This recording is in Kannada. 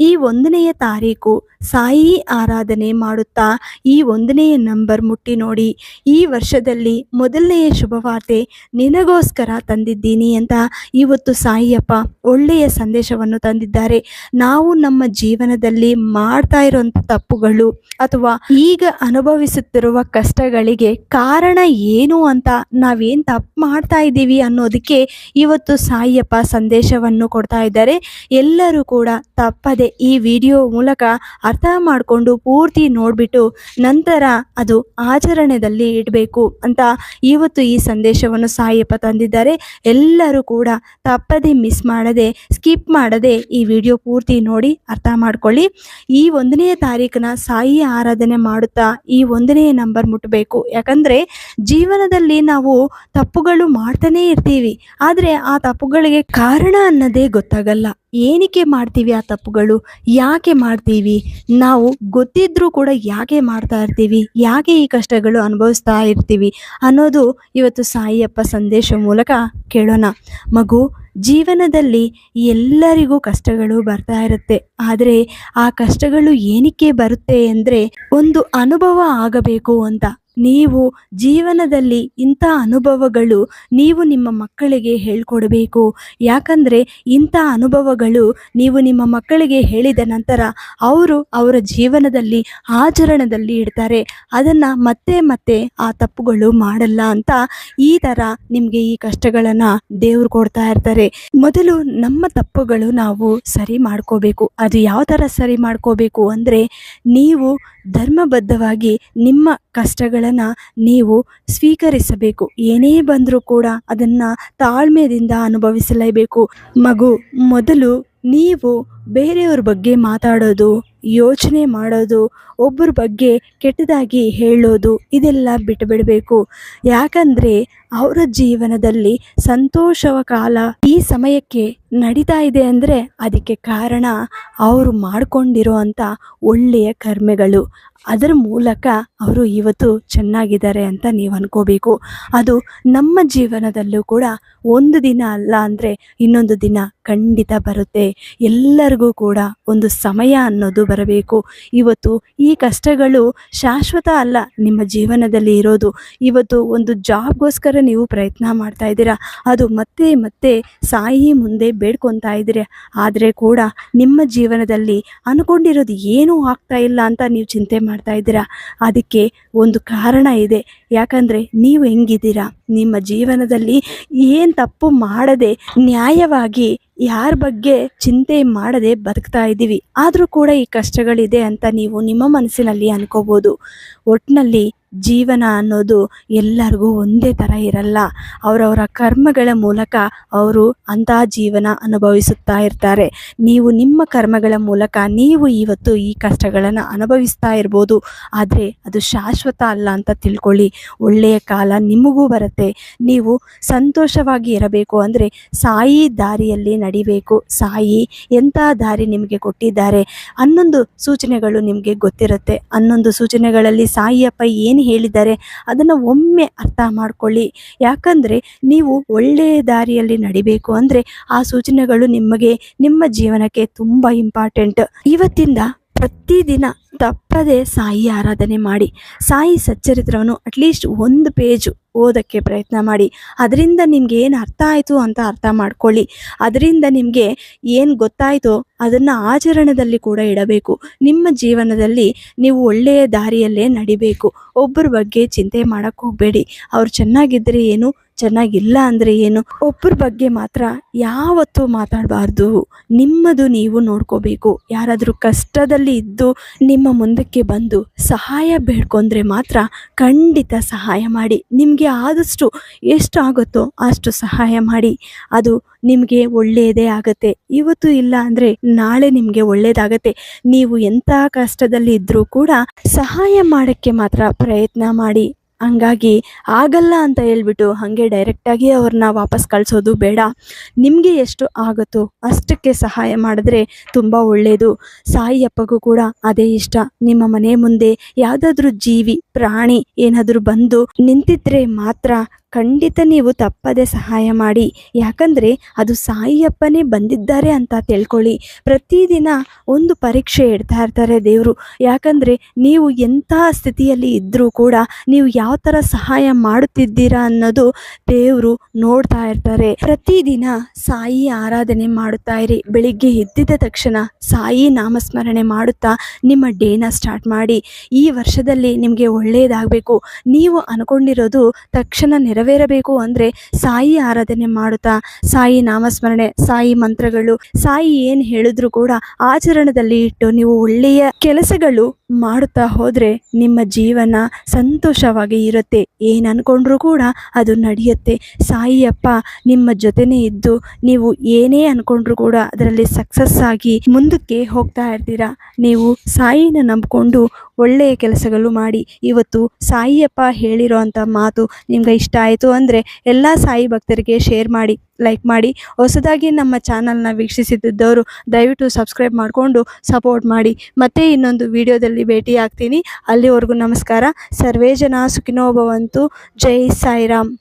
ಈ ಒಂದನೆಯ ತಾರೀಕು ಸಾಯಿ ಆರಾಧನೆ ಮಾಡುತ್ತಾ, ಈ ಒಂದನೆಯ ನಂಬರ್ ಮುಟ್ಟಿ ನೋಡಿ, ಈ ವರ್ಷದಲ್ಲಿ ಮೊದಲನೆಯ ಶುಭವಾರ್ತೆ ನಿನಗೋಸ್ಕರ ತಂದಿದ್ದೀನಿ ಅಂತ ಇವತ್ತು ಸಾಯಿಯಪ್ಪ ಒಳ್ಳೆಯ ಸಂದೇಶವನ್ನು ತಂದಿದ್ದಾರೆ. ನಾವು ನಮ್ಮ ಜೀವನದಲ್ಲಿ ಮಾಡ್ತಾ ಇರುವಂಥ ತಪ್ಪುಗಳು ಅಥವಾ ಈಗ ಅನುಭವಿಸುತ್ತಿರುವ ಕಷ್ಟಗಳಿಗೆ ಕಾರಣ ಏನು ಅಂತ ನಾವೇನು ತಪ್ಪು ಮಾಡ್ತಾ ಇದ್ದೀವಿ ಅನ್ನೋದಕ್ಕೆ ಇವತ್ತು ಸಾಯಿಯಪ್ಪ ಸಂದೇಶವನ್ನು ಕೊಡ್ತಾ ಇದ್ದಾರೆ. ಎಲ್ಲರೂ ಕೂಡ ತಪ್ಪದೆ ಈ ವಿಡಿಯೋ ಮೂಲಕ ಅರ್ಥ ಮಾಡಿಕೊಂಡು ಪೂರ್ತಿ ನೋಡಿಬಿಟ್ಟು ನಂತರ ಅದು ಆಚರಣೆಯಲ್ಲಿ ಇಡಬೇಕು ಅಂತ ಇವತ್ತು ಈ ಸಂದೇಶವನ್ನು ಸಾಯಪ್ಪ ತಂದಿದ್ದಾರೆ. ಎಲ್ಲರೂ ಕೂಡ ತಪ್ಪದೆ ಮಿಸ್ ಮಾಡದೆ ಸ್ಕಿಪ್ ಮಾಡದೆ ಈ ವಿಡಿಯೋ ಪೂರ್ತಿ ನೋಡಿ ಅರ್ಥ ಮಾಡ್ಕೊಳ್ಳಿ. ಈ ಒಂದನೇ ತಾರೀಕಿನ ಸಾಯಿ ಆರಾಧನೆ ಮಾಡುತ್ತಾ ಈ ಒಂದನೇ ನಂಬರ್ ಮುಟ್ಟಬೇಕು ಯಾಕಂದರೆ ಜೀವನದಲ್ಲಿ ನಾವು ತಪ್ಪುಗಳು ಮಾಡ್ತಾನೇ ಇರ್ತೀವಿ. ಆದರೆ ಆ ತಪ್ಪುಗಳಿಗೆ ಕಾರಣ ಅನ್ನೋದೇ ಗೊತ್ತಾಗಲ್ಲ. ಏನಕ್ಕೆ ಮಾಡ್ತೀವಿ ಆ ತಪ್ಪುಗಳು? ಯಾಕೆ ಮಾಡ್ತೀವಿ? ನಾವು ಗೊತ್ತಿದ್ರೂ ಕೂಡ ಯಾಕೆ ಮಾಡ್ತಾ ಇರ್ತೀವಿ? ಯಾಕೆ ಈ ಕಷ್ಟಗಳು ಅನುಭವಿಸ್ತಾ ಇರ್ತೀವಿ? ಅನ್ನೋದು ಇವತ್ತು ಸಾಯಿಯಪ್ಪ ಸಂದೇಶ ಮೂಲಕ ಕೇಳೋಣ. ಮಗು, ಜೀವನದಲ್ಲಿ ಎಲ್ಲರಿಗೂ ಕಷ್ಟಗಳು ಬರ್ತಾ ಇರುತ್ತೆ. ಆದರೆ ಆ ಕಷ್ಟಗಳು ಏನಕ್ಕೆ ಬರುತ್ತೆ ಅಂದರೆ ಒಂದು ಅನುಭವ ಆಗಬೇಕು ಅಂತ. ನೀವು ಜೀವನದಲ್ಲಿ ಇಂಥ ಅನುಭವಗಳು ನೀವು ನಿಮ್ಮ ಮಕ್ಕಳಿಗೆ ಹೇಳ್ಕೊಡ್ಬೇಕು. ಯಾಕಂದರೆ ಇಂಥ ಅನುಭವಗಳು ನೀವು ನಿಮ್ಮ ಮಕ್ಕಳಿಗೆ ಹೇಳಿದ ನಂತರ ಅವರು ಅವರ ಜೀವನದಲ್ಲಿ ಆಚರಣದಲ್ಲಿ ಇಡ್ತಾರೆ. ಅದನ್ನು ಮತ್ತೆ ಮತ್ತೆ ಆ ತಪ್ಪುಗಳು ಮಾಡಲ್ಲ ಅಂತ ಈ ಥರ ನಿಮಗೆ ಈ ಕಷ್ಟಗಳನ್ನು ದೇವ್ರು ಕೊಡ್ತಾ ಇರ್ತಾರೆ. ಮೊದಲು ನಮ್ಮ ತಪ್ಪುಗಳು ನಾವು ಸರಿ ಮಾಡ್ಕೋಬೇಕು. ಅದು ಯಾವ ಥರ ಸರಿ ಮಾಡ್ಕೋಬೇಕು ಅಂದರೆ ನೀವು ಧರ್ಮಬದ್ಧವಾಗಿ ನಿಮ್ಮ ಕಷ್ಟಗಳನ್ನು ನೀವು ಸ್ವೀಕರಿಸಬೇಕು. ಏನೇ ಬಂದರೂ ಕೂಡ ಅದನ್ನು ತಾಳ್ಮೆಯಿಂದ ಅನುಭವಿಸಲೇಬೇಕು. ಮಗು, ಮೊದಲು ನೀವು ಬೇರೆಯವ್ರ ಬಗ್ಗೆ ಮಾತಾಡೋದು, ಯೋಚನೆ ಮಾಡೋದು, ಒಬ್ಬರ ಬಗ್ಗೆ ಕೆಟ್ಟದಾಗಿ ಹೇಳೋದು, ಇದೆಲ್ಲ ಬಿಟ್ಟುಬಿಡಬೇಕು ಯಾಕಂದರೆ ಅವರ ಜೀವನದಲ್ಲಿ ಸಂತೋಷವ ಕಾಲ ಈ ಸಮಯಕ್ಕೆ ನಡೀತಾ ಇದೆ ಅಂದರೆ ಅದಕ್ಕೆ ಕಾರಣ ಅವರು ಮಾಡಿಕೊಂಡಿರುವಂಥ ಒಳ್ಳೆಯ ಕರ್ಮೆಗಳು. ಅದರ ಮೂಲಕ ಅವರು ಇವತ್ತು ಚೆನ್ನಾಗಿದ್ದಾರೆ ಅಂತ ನೀವು ಅನ್ಕೋಬೇಕು. ಅದು ನಮ್ಮ ಜೀವನದಲ್ಲೂ ಕೂಡ ಒಂದು ದಿನ ಅಲ್ಲ ಅಂದರೆ ಇನ್ನೊಂದು ದಿನ ಖಂಡಿತ ಬರುತ್ತೆ. ಎಲ್ಲರಿಗೂ ಕೂಡ ಒಂದು ಸಮಯ ಅನ್ನೋದು ಬರಬೇಕು. ಇವತ್ತು ಈ ಕಷ್ಟಗಳು ಶಾಶ್ವತ ಅಲ್ಲ, ನಿಮ್ಮ ಜೀವನದಲ್ಲಿ ಇರೋದು. ಇವತ್ತು ಒಂದು ಜಾಬ್ಗೋಸ್ಕರ ನೀವು ಪ್ರಯತ್ನ ಮಾಡ್ತಾ ಇದ್ದೀರಾ? ಅದು ಮತ್ತೆ ಮತ್ತೆ ಸಾಯಿ ಮುಂದೆ ಬೇಡ್ಕೊತಾ ಇದ್ದೀರಾ. ಆದರೆ ಕೂಡ ನಿಮ್ಮ ಜೀವನದಲ್ಲಿ ಅನ್ಕೊಂಡಿರೋದು ಏನೂ ಆಗ್ತಾ ಇಲ್ಲ ಅಂತ ನೀವು ಚಿಂತೆ ಮಾಡ್ತಾ ಇದ್ದೀರಾ? ಅದಕ್ಕೆ ಒಂದು ಕಾರಣ ಇದೆ. ಯಾಕಂದರೆ ನೀವು ಹೆಂಗಿದ್ದೀರಾ? ನಿಮ್ಮ ಜೀವನದಲ್ಲಿ ಏನು ತಪ್ಪು ಮಾಡದೆ ನ್ಯಾಯವಾಗಿ ಯಾರ ಬಗ್ಗೆ ಚಿಂತೆ ಮಾಡದೆ ಬದುಕ್ತಾ ಇದ್ದೀವಿ. ಆದರೂ ಕೂಡ ಈ ಕಷ್ಟಗಳಿದೆ ಅಂತ ನೀವು ನಿಮ್ಮ ಮನಸ್ಸಿನಲ್ಲಿ ಅನ್ಕೋಬೋದು. ಒಟ್ಟಿನಲ್ಲಿ ಜೀವನ ಅನ್ನೋದು ಎಲ್ಲರಿಗೂ ಒಂದೇ ಥರ ಇರಲ್ಲ. ಅವರವರ ಕರ್ಮಗಳ ಮೂಲಕ ಅವರು ಅಂತಹ ಜೀವನ ಅನುಭವಿಸುತ್ತಾ ಇರ್ತಾರೆ. ನೀವು ನಿಮ್ಮ ಕರ್ಮಗಳ ಮೂಲಕ ನೀವು ಇವತ್ತು ಈ ಕಷ್ಟಗಳನ್ನು ಅನುಭವಿಸ್ತಾ ಇರ್ಬೋದು. ಆದರೆ ಅದು ಶಾಶ್ವತ ಅಲ್ಲ ಅಂತ ತಿಳ್ಕೊಳ್ಳಿ. ಒಳ್ಳೆಯ ಕಾಲ ನಿಮಗೂ ಬರುತ್ತೆ. ನೀವು ಸಂತೋಷವಾಗಿ ಇರಬೇಕು ಅಂದರೆ ಸಾಯಿ ದಾರಿಯಲ್ಲಿ ನಡಿಬೇಕು. ಸಾಯಿ ಎಂಥ ದಾರಿ ನಿಮಗೆ ಕೊಟ್ಟಿದ್ದಾರೆ ಹನ್ನೊಂದು ಸೂಚನೆಗಳು ನಿಮಗೆ ಗೊತ್ತಿರುತ್ತೆ. ಹನ್ನೊಂದು ಸೂಚನೆಗಳಲ್ಲಿ ಸಾಯಿಯಪ್ಪ ಏನು ಹೇಳಿದ್ದಾರೆ ಅದನ್ನು ಒಮ್ಮೆ ಅರ್ಥ ಮಾಡಿಕೊಳ್ಳಿ. ಯಾಕಂದರೆ ನೀವು ಒಳ್ಳೆಯ ದಾರಿಯಲ್ಲಿ ನಡಿಬೇಕು ಅಂದರೆ ಆ ಸೂಚನೆಗಳು ನಿಮಗೆ ನಿಮ್ಮ ಜೀವನಕ್ಕೆ ತುಂಬ ಇಂಪಾರ್ಟೆಂಟ್ ಇವತ್ತಿಂದ ಪ್ರತಿದಿನ ತಪ್ಪದೆ ಸಾಯಿ ಆರಾಧನೆ ಮಾಡಿ, ಸಾಯಿ ಸಚ್ಚರಿತ್ರವನ್ನು ಅಟ್ಲೀಸ್ಟ್ ಒಂದು ಪೇಜು ಓದೋಕ್ಕೆ ಪ್ರಯತ್ನ ಮಾಡಿ. ಅದರಿಂದ ನಿಮ್ಗೆ ಏನು ಅರ್ಥ ಆಯಿತು ಅಂತ ಅರ್ಥ ಮಾಡ್ಕೊಳ್ಳಿ. ಅದರಿಂದ ನಿಮಗೆ ಏನು ಗೊತ್ತಾಯಿತೋ ಅದನ್ನು ಆಚರಣೆಯಲ್ಲಿ ಕೂಡ ಇಡಬೇಕು. ನಿಮ್ಮ ಜೀವನದಲ್ಲಿ ನೀವು ಒಳ್ಳೆಯ ದಾರಿಯಲ್ಲೇ ನಡಿಬೇಕು. ಒಬ್ಬರ ಬಗ್ಗೆ ಚಿಂತೆ ಮಾಡೋಕ್ಕೆ ಹೋಗಬೇಡಿ. ಅವ್ರು ಚೆನ್ನಾಗಿದ್ದರೆ ಏನು? ಚೆನ್ನಾಗಿಲ್ಲ ಅಂದರೆ ಏನು? ಒಬ್ಬರ ಬಗ್ಗೆ ಮಾತ್ರ ಯಾವತ್ತೂ ಮಾತಾಡಬಾರ್ದು. ನಿಮ್ಮದು ನೀವು ನೋಡ್ಕೋಬೇಕು. ಯಾರಾದರೂ ಕಷ್ಟದಲ್ಲಿ ಇದ್ದು ನಿಮ್ಮ ಮುಂದಕ್ಕೆ ಬಂದು ಸಹಾಯ ಬೇಡ್ಕೊಂಡ್ರೆ ಮಾತ್ರ ಖಂಡಿತ ಸಹಾಯ ಮಾಡಿ. ನಿಮಗೆ ಆದಷ್ಟು ಎಷ್ಟು ಆಗುತ್ತೋ ಅಷ್ಟು ಸಹಾಯ ಮಾಡಿ. ಅದು ನಿಮಗೆ ಒಳ್ಳೆಯದೇ ಆಗುತ್ತೆ. ಇವತ್ತು ಇಲ್ಲ ಅಂದರೆ ನಾಳೆ ನಿಮಗೆ ಒಳ್ಳೆಯದಾಗತ್ತೆ. ನೀವು ಎಂಥ ಕಷ್ಟದಲ್ಲಿ ಇದ್ದರೂ ಕೂಡ ಸಹಾಯ ಮಾಡೋಕ್ಕೆ ಮಾತ್ರ ಪ್ರಯತ್ನ ಮಾಡಿ. ಹಂಗಾಗಿ ಆಗಲ್ಲ ಅಂತ ಹೇಳ್ಬಿಟ್ಟು ಹಾಗೆ ಡೈರೆಕ್ಟಾಗಿ ಅವ್ರನ್ನ ವಾಪಸ್ ಕಳಿಸೋದು ಬೇಡ. ನಿಮಗೆ ಎಷ್ಟು ಆಗುತ್ತೋ ಅಷ್ಟಕ್ಕೆ ಸಹಾಯ ಮಾಡಿದ್ರೆ ತುಂಬ ಒಳ್ಳೆಯದು ಸಾಯಿಯಪ್ಪಗೂ ಕೂಡ ಅದೇ ಇಷ್ಟ. ನಿಮ್ಮ ಮನೆ ಮುಂದೆ ಯಾವುದಾದ್ರೂ ಜೀವಿ, ಪ್ರಾಣಿ ಏನಾದರೂ ಬಂದು ನಿಂತಿದ್ರೆ ಮಾತ್ರ ಖಂಡಿತ ನೀವು ತಪ್ಪದೆ ಸಹಾಯ ಮಾಡಿ. ಯಾಕಂದರೆ ಅದು ಸಾಯಿಯಪ್ಪನೇ ಬಂದಿದ್ದಾರೆ ಅಂತ ತಿಳ್ಕೊಳ್ಳಿ. ಪ್ರತಿದಿನ ಒಂದು ಪರೀಕ್ಷೆ ಇಡ್ತಾ ಇರ್ತಾರೆ ದೇವರು. ಯಾಕಂದರೆ ನೀವು ಎಂಥ ಸ್ಥಿತಿಯಲ್ಲಿ ಇದ್ದರೂ ಕೂಡ ನೀವು ಯಾವ ಥರ ಸಹಾಯ ಮಾಡುತ್ತಿದ್ದೀರಾ ಅನ್ನೋದು ದೇವರು ನೋಡ್ತಾ ಇರ್ತಾರೆ. ಪ್ರತಿದಿನ ಸಾಯಿ ಆರಾಧನೆ ಮಾಡುತ್ತಾ ಇರಿ. ಬೆಳಿಗ್ಗೆ ಎದ್ದಿದ ತಕ್ಷಣ ಸಾಯಿ ನಾಮಸ್ಮರಣೆ ಮಾಡುತ್ತಾ ನಿಮ್ಮ ಡೇನ ಸ್ಟಾರ್ಟ್ ಮಾಡಿ. ಈ ವರ್ಷದಲ್ಲಿ ನಿಮಗೆ ಒಳ್ಳೆಯದಾಗಬೇಕು ನೀವು ಅನ್ಕೊಂಡಿರೋದು ತಕ್ಷಣ ಅಂದರೆ ಸಾಯಿ ಆರಾಧನೆ ಮಾಡುತ್ತಾ, ಸಾಯಿ ನಾಮಸ್ಮರಣೆ, ಸಾಯಿ ಮಂತ್ರಗಳು, ಸಾಯಿ ಏನು ಹೇಳಿದ್ರು ಕೂಡ ಆಚರಣದಲ್ಲಿ ಇಟ್ಟು ನೀವು ಒಳ್ಳೆಯ ಕೆಲಸಗಳು ಮಾಡುತ್ತಾ ಹೋದರೆ ನಿಮ್ಮ ಜೀವನ ಸಂತೋಷವಾಗಿ ಇರುತ್ತೆ. ಏನು ಅನ್ಕೊಂಡ್ರೂ ಕೂಡ ಅದು ನಡೆಯುತ್ತೆ. ಸಾಯಿಯಪ್ಪ, ನಿಮ್ಮ ಜೊತೆನೇ ಇದ್ದು ನೀವು ಏನೇ ಅಂದ್ಕೊಂಡ್ರೂ ಕೂಡ ಅದರಲ್ಲಿ ಸಕ್ಸಸ್ ಆಗಿ ಮುಂದಕ್ಕೆ ಹೋಗ್ತಾ ಇರ್ತೀರಾ. ನೀವು ಸಾಯಿನ ನಂಬಿಕೊಂಡು ಒಳ್ಳೆಯ ಕೆಲಸಗಳು ಮಾಡಿ. ಇವತ್ತು ಸಾಯಿಯಪ್ಪ ಹೇಳಿರೋ ಅಂಥ ಮಾತು ನಿಮ್ಗೆ ಇಷ್ಟ ಆಯಿತು ಅಂದರೆ ಎಲ್ಲ ಸಾಯಿ ಭಕ್ತರಿಗೆ ಶೇರ್ ಮಾಡಿ. ಲೈಕ್ ಮಾಡಿ. ಹೊಸದಾಗಿ ನಮ್ಮ ಚಾನಲ್ನ ವೀಕ್ಷಿಸುತ್ತಿದ್ದವರು ದಯವಿಟ್ಟು ಸಬ್ಸ್ಕ್ರೈಬ್ ಮಾಡಿಕೊಂಡು ಸಪೋರ್ಟ್ ಮಾಡಿ. ಮತ್ತೆ ಇನ್ನೊಂದು ವಿಡಿಯೋದಲ್ಲಿ ಭೇಟಿ ಆಗ್ತೀನಿ ಅಲ್ಲಿವರೆಗೂ ನಮಸ್ಕಾರ. ಸರ್ವೇ ಜನ ಸುಖಿನೋ ಭವಂತು. ಜೈ ಸಾಯಿರಾಮ್.